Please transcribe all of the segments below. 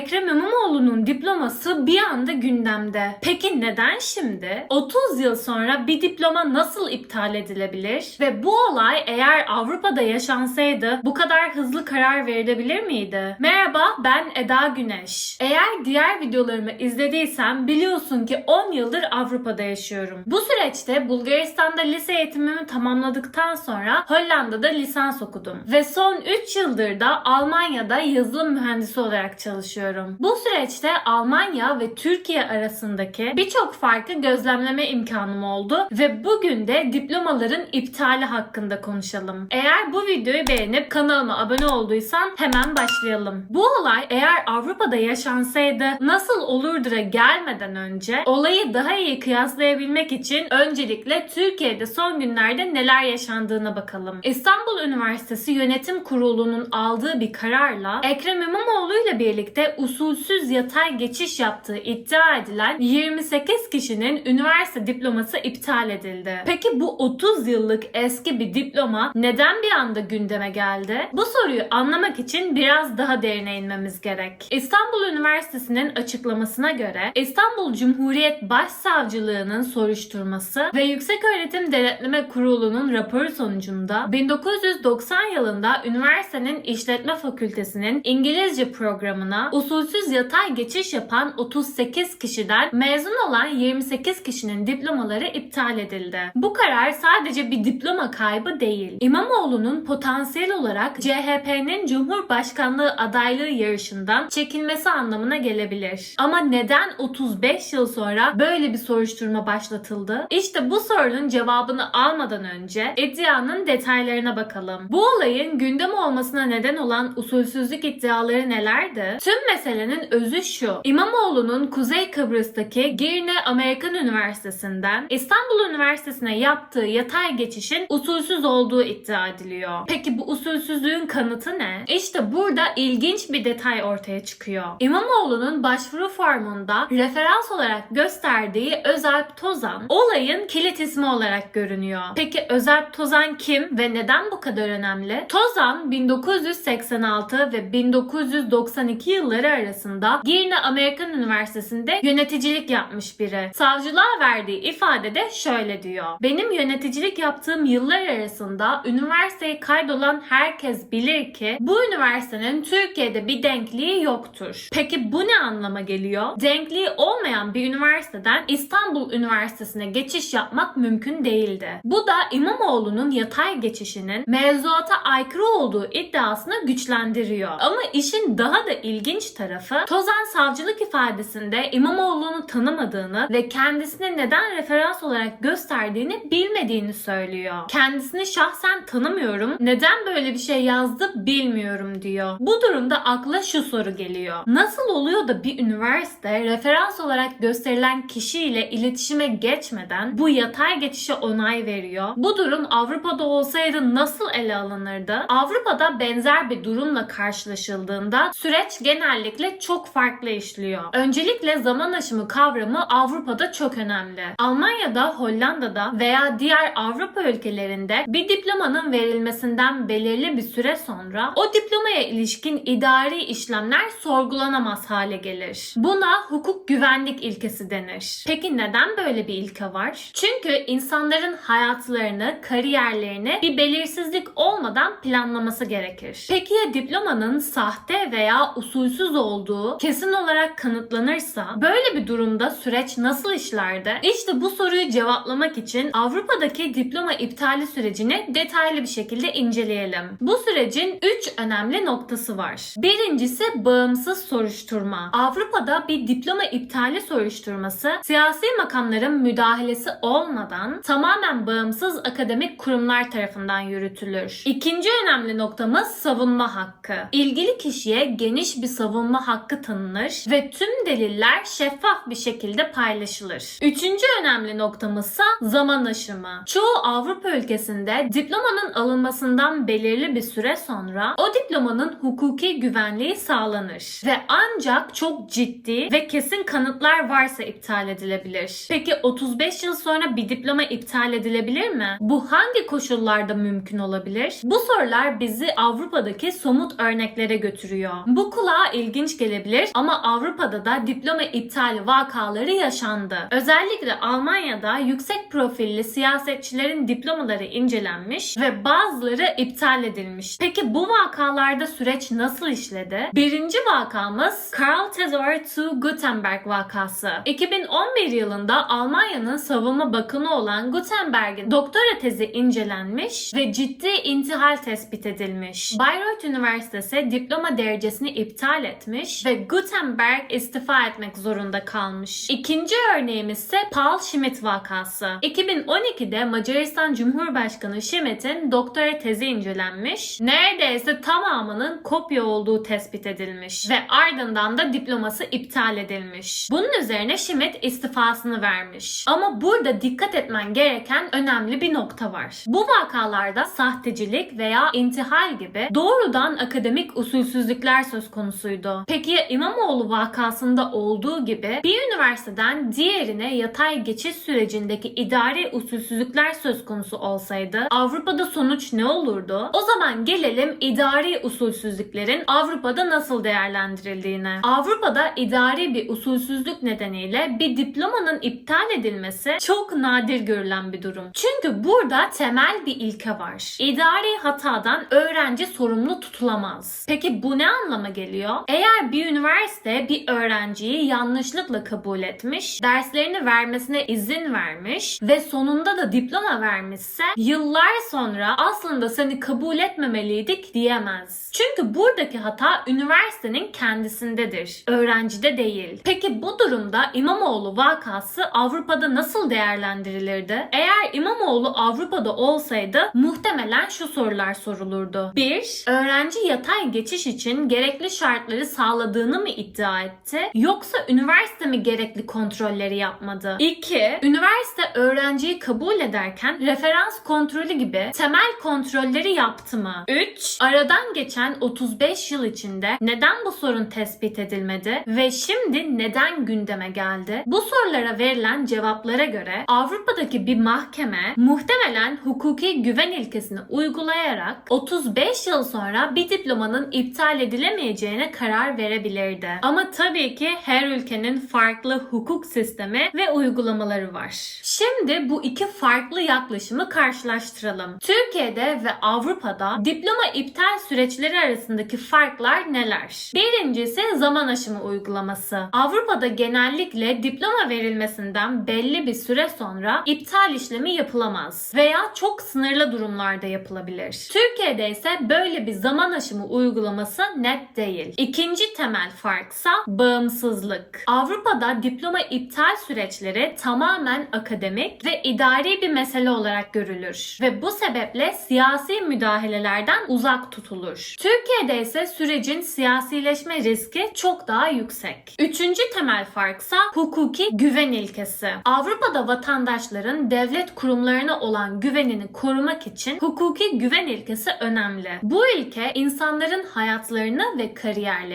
Ekrem İmamoğlu'nun diploması bir anda gündemde. Peki neden şimdi? 30 yıl sonra bir diploma nasıl iptal edilebilir? Ve bu olay eğer Avrupa'da yaşansaydı bu kadar hızlı karar verilebilir miydi? Merhaba ben Eda Güneş. Eğer diğer videolarımı izlediysen biliyorsun ki 10 yıldır Avrupa'da yaşıyorum. Bu süreçte Bulgaristan'da lise eğitimimi tamamladıktan sonra Hollanda'da lisans okudum. Ve son 3 yıldır da Almanya'da yazılım mühendisi olarak çalışıyorum. Bu süreçte Almanya ve Türkiye arasındaki birçok farkı gözlemleme imkanım oldu ve bugün de diplomaların iptali hakkında konuşalım. Eğer bu videoyu beğenip kanalıma abone olduysan hemen başlayalım. Bu olay eğer Avrupa'da yaşansaydı nasıl olurdura gelmeden önce olayı daha iyi kıyaslayabilmek için öncelikle Türkiye'de son günlerde neler yaşandığına bakalım. İstanbul Üniversitesi Yönetim Kurulu'nun aldığı bir kararla Ekrem İmamoğlu ile birlikte usulsüz yatay geçiş yaptığı iddia edilen 28 kişinin üniversite diploması iptal edildi. Peki bu 30 yıllık eski bir diploma neden bir anda gündeme geldi? Bu soruyu anlamak için biraz daha derine inmemiz gerek. İstanbul Üniversitesi'nin açıklamasına göre İstanbul Cumhuriyet Başsavcılığı'nın soruşturması ve Yükseköğretim Denetleme Kurulu'nun raporu sonucunda 1990 yılında üniversitenin işletme fakültesinin İngilizce programına usulsüz yatay geçiş yapan 38 kişiden mezun olan 28 kişinin diplomaları iptal edildi. Bu karar sadece bir diploma kaybı değil. İmamoğlu'nun potansiyel olarak CHP'nin Cumhurbaşkanlığı adaylığı yarışından çekilmesi anlamına gelebilir. Ama neden 35 yıl sonra böyle bir soruşturma başlatıldı? İşte bu sorunun cevabını almadan önce iddianın detaylarına bakalım. Bu olayın gündem olmasına neden olan usulsüzlük iddiaları nelerdi? Tüm meselenin özü şu. İmamoğlu'nun Kuzey Kıbrıs'taki Girne Amerikan Üniversitesi'nden İstanbul Üniversitesi'ne yaptığı yatay geçişin usulsüz olduğu iddia ediliyor. Peki bu usulsüzlüğün kanıtı ne? İşte burada ilginç bir detay ortaya çıkıyor. İmamoğlu'nun başvuru formunda referans olarak gösterdiği Özalp Tozan olayın kilit ismi olarak görünüyor. Peki Özalp Tozan kim ve neden bu kadar önemli? Tozan 1986 ve 1992 yılları arasında Girne Amerikan Üniversitesi'nde yöneticilik yapmış biri. Savcılığa verdiği ifadede şöyle diyor. Benim yöneticilik yaptığım yıllar arasında üniversiteye kaydolan herkes bilir ki bu üniversitenin Türkiye'de bir denkliği yoktur. Peki bu ne anlama geliyor? Denkliği olmayan bir üniversiteden İstanbul Üniversitesi'ne geçiş yapmak mümkün değildi. Bu da İmamoğlu'nun yatay geçişinin mevzuata aykırı olduğu iddiasını güçlendiriyor. Ama işin daha da ilginç tarafı Tozan savcılık ifadesinde İmamoğlu'nu tanımadığını ve kendisine neden referans olarak gösterdiğini bilmediğini söylüyor. Kendisini şahsen tanımıyorum. Neden böyle bir şey yazdı bilmiyorum diyor. Bu durumda akla şu soru geliyor. Nasıl oluyor da bir üniversite referans olarak gösterilen kişiyle iletişime geçmeden bu yatay geçişe onay veriyor? Bu durum Avrupa'da olsaydı nasıl ele alınırdı? Avrupa'da benzer bir durumla karşılaşıldığında süreç genellikle çok farklı işliyor. Öncelikle zaman aşımı kavramı Avrupa'da çok önemli. Almanya'da, Hollanda'da veya diğer Avrupa ülkelerinde bir diplomanın verilmesinden belirli bir süre sonra o diplomaya ilişkin idari işlemler sorgulanamaz hale gelir. Buna hukuk güvenlik ilkesi denir. Peki neden böyle bir ilke var? Çünkü insanların hayatlarını, kariyerlerini bir belirsizlik olmadan planlaması gerekir. Peki ya diplomanın sahte veya usulsüz olduğu kesin olarak kanıtlanırsa böyle bir durumda süreç nasıl işlerdi? İşte bu soruyu cevaplamak için Avrupa'daki diploma iptali sürecini detaylı bir şekilde inceleyelim. Bu sürecin 3 önemli noktası var. Birincisi bağımsız soruşturma. Avrupa'da bir diploma iptali soruşturması siyasi makamların müdahalesi olmadan tamamen bağımsız akademik kurumlar tarafından yürütülür. İkinci önemli noktamız savunma hakkı. İlgili kişiye geniş bir savunma hakkı tanınır ve tüm deliller şeffaf bir şekilde paylaşılır. Üçüncü önemli noktamızsa zaman aşımı. Çoğu Avrupa ülkesinde diplomanın alınmasından belirli bir süre sonra o diplomanın hukuki güvenliği sağlanır ve ancak çok ciddi ve kesin kanıtlar varsa iptal edilebilir. Peki 35 yıl sonra bir diploma iptal edilebilir mi? Bu hangi koşullarda mümkün olabilir? Bu sorular bizi Avrupa'daki somut örneklere götürüyor. Bu kulağa ilginç ilginç gelebilir ama Avrupa'da da diploma iptali vakaları yaşandı. Özellikle Almanya'da yüksek profilli siyasetçilerin diplomaları incelenmiş ve bazıları iptal edilmiş. Peki bu vakalarda süreç nasıl işledi? Birinci vakamız Karl Theodor zu Gutenberg vakası. 2011 yılında Almanya'nın savunma bakanı olan Gutenberg'in doktora tezi incelenmiş ve ciddi intihal tespit edilmiş. Bayreuth Üniversitesi diploma derecesini iptal etmiş ve Gutenberg istifa etmek zorunda kalmış. İkinci örneğimiz ise Paul Schmidt vakası. 2012'de Macaristan Cumhurbaşkanı Schmidt'in doktora tezi incelenmiş. Neredeyse tamamının kopya olduğu tespit edilmiş ve ardından da diploması iptal edilmiş. Bunun üzerine Schmidt istifasını vermiş. Ama burada dikkat etmen gereken önemli bir nokta var. Bu vakalarda sahtecilik veya intihal gibi doğrudan akademik usulsüzlükler söz konusuydu. Peki ya İmamoğlu vakasında olduğu gibi bir üniversiteden diğerine yatay geçiş sürecindeki idari usulsüzlükler söz konusu olsaydı Avrupa'da sonuç ne olurdu? O zaman gelelim idari usulsüzlüklerin Avrupa'da nasıl değerlendirildiğine. Avrupa'da idari bir usulsüzlük nedeniyle bir diplomanın iptal edilmesi çok nadir görülen bir durum. Çünkü burada temel bir ilke var. İdari hatadan öğrenci sorumlu tutulamaz. Peki bu ne anlama geliyor? Eğer bir üniversite bir öğrenciyi yanlışlıkla kabul etmiş, derslerini vermesine izin vermiş ve sonunda da diploma vermişse yıllar sonra aslında seni kabul etmemeliydik diyemez. Çünkü buradaki hata üniversitenin kendisindedir. Öğrencide değil. Peki bu durumda İmamoğlu vakası Avrupa'da nasıl değerlendirilirdi? Eğer İmamoğlu Avrupa'da olsaydı muhtemelen şu sorular sorulurdu. 1. Öğrenci yatay geçiş için gerekli şartları sağladığını mı iddia etti? Yoksa üniversite mi gerekli kontrolleri yapmadı? 2. Üniversite öğrenciyi kabul ederken referans kontrolü gibi temel kontrolleri yaptı mı? 3. Aradan geçen 35 yıl içinde neden bu sorun tespit edilmedi ve şimdi neden gündeme geldi? Bu sorulara verilen cevaplara göre Avrupa'daki bir mahkeme muhtemelen hukuki güven ilkesini uygulayarak 35 yıl sonra bir diplomanın iptal edilemeyeceğine karar verebilirdi. Ama tabii ki her ülkenin farklı hukuk sistemi ve uygulamaları var. Şimdi bu iki farklı yaklaşımı karşılaştıralım. Türkiye'de ve Avrupa'da diploma iptal süreçleri arasındaki farklar neler? Birincisi zaman aşımı uygulaması. Avrupa'da genellikle diploma verilmesinden belli bir süre sonra iptal işlemi yapılamaz veya çok sınırlı durumlarda yapılabilir. Türkiye'de ise böyle bir zaman aşımı uygulaması net değil. İkinci temel farksa bağımsızlık. Avrupa'da diploma iptal süreçleri tamamen akademik ve idari bir mesele olarak görülür ve bu sebeple siyasi müdahalelerden uzak tutulur. Türkiye'de ise sürecin siyasileşme riski çok daha yüksek. Üçüncü temel farksa hukuki güven ilkesi. Avrupa'da vatandaşların devlet kurumlarına olan güvenini korumak için hukuki güven ilkesi önemli. Bu ilke insanların hayatlarını ve kariyerlerini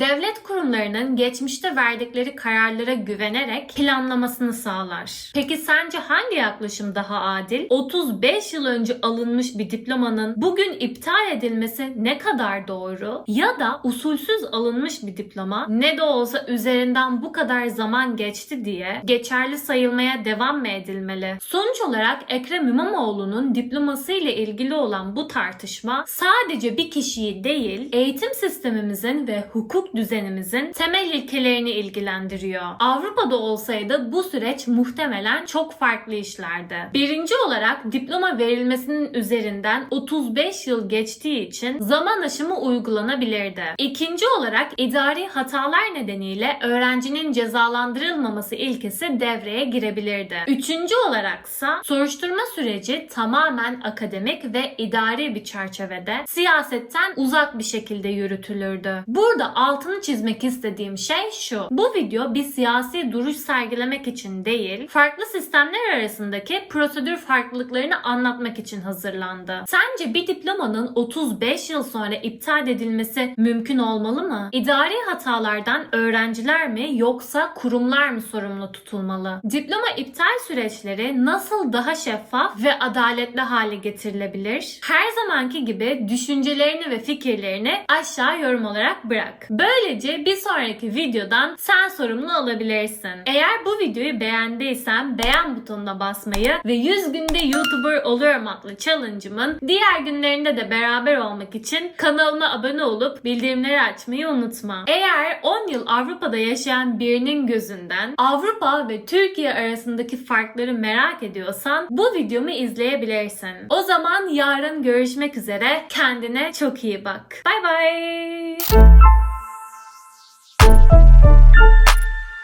devlet kurumlarının geçmişte verdikleri kararlara güvenerek planlamasını sağlar. Peki sence hangi yaklaşım daha adil? 35 yıl önce alınmış bir diplomanın bugün iptal edilmesi ne kadar doğru? Ya da usulsüz alınmış bir diploma ne de olsa üzerinden bu kadar zaman geçti diye geçerli sayılmaya devam mı edilmeli? Sonuç olarak Ekrem İmamoğlu'nun diploması ile ilgili olan bu tartışma sadece bir kişiyi değil, eğitim sistemimizin ve hukuk düzenimizin temel ilkelerini ilgilendiriyor. Avrupa'da olsaydı bu süreç muhtemelen çok farklı işlerdi. Birinci olarak diploma verilmesinin üzerinden 35 yıl geçtiği için zaman aşımı uygulanabilirdi. İkinci olarak idari hatalar nedeniyle öğrencinin cezalandırılmaması ilkesi devreye girebilirdi. Üçüncü olaraksa soruşturma süreci tamamen akademik ve idari bir çerçevede siyasetten uzak bir şekilde yürütülürdü. Burada altını çizmek istediğim şey şu. Bu video bir siyasi duruş sergilemek için değil, farklı sistemler arasındaki prosedür farklılıklarını anlatmak için hazırlandı. Sence bir diplomanın 35 yıl sonra iptal edilmesi mümkün olmalı mı? İdari hatalardan öğrenciler mi yoksa kurumlar mı sorumlu tutulmalı? Diploma iptal süreçleri nasıl daha şeffaf ve adaletli hale getirilebilir? Her zamanki gibi düşüncelerini ve fikirlerini aşağı yorum olarak bırak. Bırak. Böylece bir sonraki videodan sen sorumlu olabilirsin. Eğer bu videoyu beğendiysen beğen butonuna basmayı ve 100 günde YouTuber oluyorum adlı challenge'ımın diğer günlerinde de beraber olmak için kanalıma abone olup bildirimleri açmayı unutma. Eğer 10 yıl Avrupa'da yaşayan birinin gözünden Avrupa ve Türkiye arasındaki farkları merak ediyorsan bu videomu izleyebilirsin. O zaman yarın görüşmek üzere. Kendine çok iyi bak. Bay bay.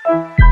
Thank you.